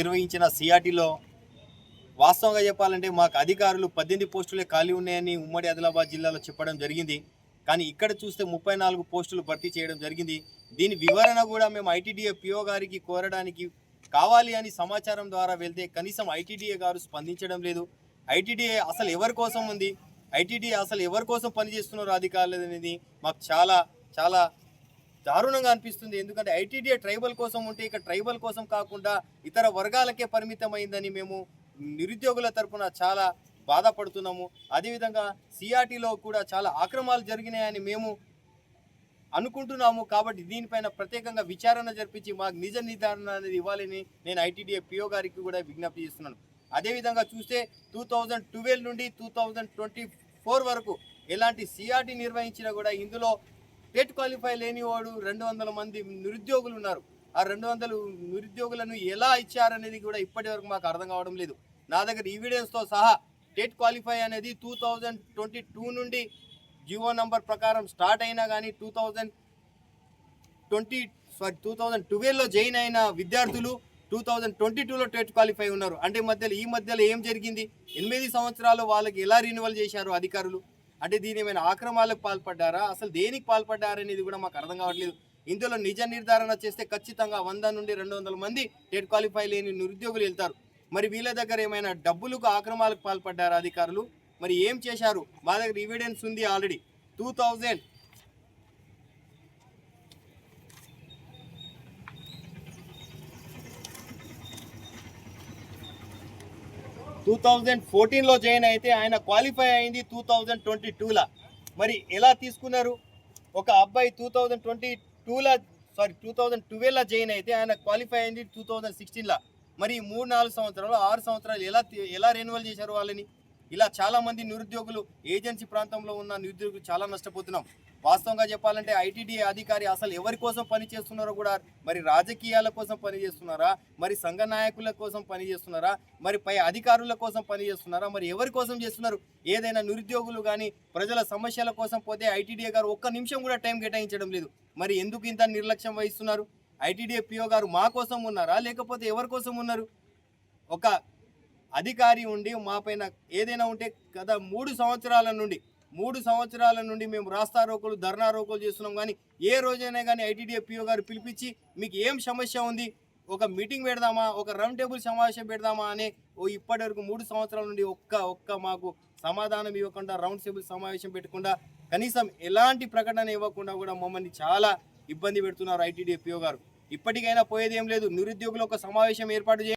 నిర్వహించిన సిఆర్టీలో వాస్తవంగా చెప్పాలంటే మాకు అధికారులు పద్దెనిమిది పోస్టులే ఖాళీ ఉన్నాయని ఉమ్మడి ఆదిలాబాద్ జిల్లాలో చెప్పడం జరిగింది. కానీ ఇక్కడ చూస్తే ముప్పై నాలుగు పోస్టులు భర్తీ చేయడం జరిగింది. దీని వివరణ కూడా మేము ఐటీడీఏ పిఓ గారికి కోరడానికి కావాలి అని సమాచారం ద్వారా వెళ్తే కనీసం ఐటీడీఏ గారు స్పందించడం లేదు. ఐటీడీఏ అసలు ఎవరి కోసం ఉంది? ఐటీడీఏ అసలు ఎవరి కోసం పనిచేస్తున్నారో అధికారులు అనేది మాకు చాలా చాలా దారుణంగా అనిపిస్తుంది. ఎందుకంటే ఐటీడీఏ ట్రైబల్ కోసం ఉంటే ఇక ట్రైబల్ కోసం కాకుండా ఇతర వర్గాలకే పరిమితమైందని మేము నిరుద్యోగుల తరపున చాలా బాధపడుతున్నాము. అదేవిధంగా సిఆర్టీలో కూడా చాలా ఆక్రమాలు జరిగినాయని మేము అనుకుంటున్నాము. కాబట్టి దీనిపైన ప్రత్యేకంగా విచారణ జరిపించి మాకు నిజ నిర్ధారణ అనేది ఇవ్వాలని నేను ఐటీడీఏ పిఓ గారికి కూడా విజ్ఞప్తి చేస్తున్నాను. అదేవిధంగా చూస్తే టూ థౌజండ్ ట్వెల్వ్ నుండి టూ థౌజండ్ ట్వంటీ ఫోర్ వరకు ఎలాంటి సిఆర్టీ నిర్వహించినా కూడా ఇందులో టెట్ క్వాలిఫై లేని వాడు రెండు వందల మంది నిరుద్యోగులు ఉన్నారు. ఆ రెండు వందలు నిరుద్యోగులను ఎలా ఇచ్చారనేది కూడా ఇప్పటి వరకు మాకు అర్థం కావడం లేదు. నా దగ్గర ఈవిడెన్స్తో సహా టెట్ క్వాలిఫై అనేది టూ థౌజండ్ ట్వంటీ టూ నుండి జియో నంబర్ ప్రకారం స్టార్ట్ అయినా కానీ two thousand twenty sorry two thousand ట్వెల్వ్లో join అయిన విద్యార్థులు టూ థౌజండ్ ట్వంటీ టూలో టెట్ క్వాలిఫై ఉన్నారు. అంటే మధ్యలో ఈ మధ్యలో ఏం జరిగింది? ఎనిమిది సంవత్సరాలు వాళ్ళకి ఎలా రిన్యువల్ చేశారు అధికారులు? అంటే దీని ఏమైనా ఆక్రమాలకు పాల్పడ్డారా? అసలు దేనికి పాల్పడ్డారా అనేది కూడా మాకు అర్థం కావట్లేదు. ఇందులో నిజ నిర్ధారణ చేస్తే ఖచ్చితంగా వంద నుండి రెండు వందల మంది టెట్ క్వాలిఫై లేని నిరుద్యోగులు వెళ్తారు. మరి వీళ్ళ దగ్గర ఏమైనా డబ్బులకు ఆక్రమాలకు పాల్పడ్డారా అధికారులు? మరి ఏం చేశారు? మా దగ్గర ఎవిడెన్స్ ఉంది already two thousand two thousand ఫోర్టీన్లో జాయిన్ అయితే ఆయన క్వాలిఫై అయింది టూ థౌజండ్ ట్వంటీ టూలా మరి ఎలా తీసుకున్నారు? ఒక అబ్బాయి టూ థౌజండ్ ట్వంటీ టూలా సారీ టూ థౌజండ్ ట్వెల్వ్లో జాయిన్ అయితే ఆయన క్వాలిఫై అయింది టూ థౌజండ్ సిక్స్టీన్లో మరి మూడు నాలుగు సంవత్సరాలు ఆరు సంవత్సరాలు ఎలా ఎలా రెన్యువల్ చేశారు వాళ్ళని? ఇలా చాలా మంది నిరుద్యోగులు ఏజెన్సీ ప్రాంతంలో ఉన్న నిరుద్యోగులు చాలా నష్టపోతున్నాం. వాస్తవంగా చెప్పాలంటే ఐటీడీఏ అధికారి అసలు ఎవరి కోసం పని చేస్తున్నారో కూడా మరి రాజకీయాల కోసం పని చేస్తున్నారా? మరి సంఘ నాయకుల కోసం పని చేస్తున్నారా? మరి పై అధికారుల కోసం పని చేస్తున్నారా? మరి ఎవరి కోసం చేస్తున్నారు? ఏదైనా నిరుద్యోగులు కానీ ప్రజల సమస్యల కోసం పోతే ఐటీడీఏ గారు ఒక్క నిమిషం కూడా టైం కేటాయించడం లేదు. మరి ఎందుకు ఇంత నిర్లక్ష్యం వహిస్తున్నారు? ఐటీడీఏ పిఓ గారు మా కోసం ఉన్నారా? లేకపోతే ఎవరి కోసం ఉన్నారు? ఒక అధికారి ఉండి మాపైన ఏదైనా ఉంటే గత మూడు సంవత్సరాల నుండి మూడు సంవత్సరాల నుండి మేము రాస్తా రోకులు ధర్నా రోకోలు చేస్తున్నాం కానీ ఏ రోజైనా కానీ ఐటీడీఏ పిఓ గారు పిలిపించి మీకు ఏం సమస్య ఉంది ఒక మీటింగ్ పెడదామా ఒక రౌండ్ టేబుల్ సమావేశం పెడదామా అనే ఓ ఇప్పటి వరకు మూడు సంవత్సరాల నుండి ఒక్క ఒక్క మాకు సమాధానం ఇవ్వకుండా రౌండ్ టేబుల్ సమావేశం పెట్టకుండా కనీసం ఎలాంటి ప్రకటన ఇవ్వకుండా కూడా మమ్మల్ని చాలా ఇబ్బంది పెడుతున్నారు ఐటీడీఏ పిఓ గారు. ఇప్పటికైనా పోయేది ఏం లేదు నిరుద్యోగులు ఒక సమావేశం ఏర్పాటు చేయండి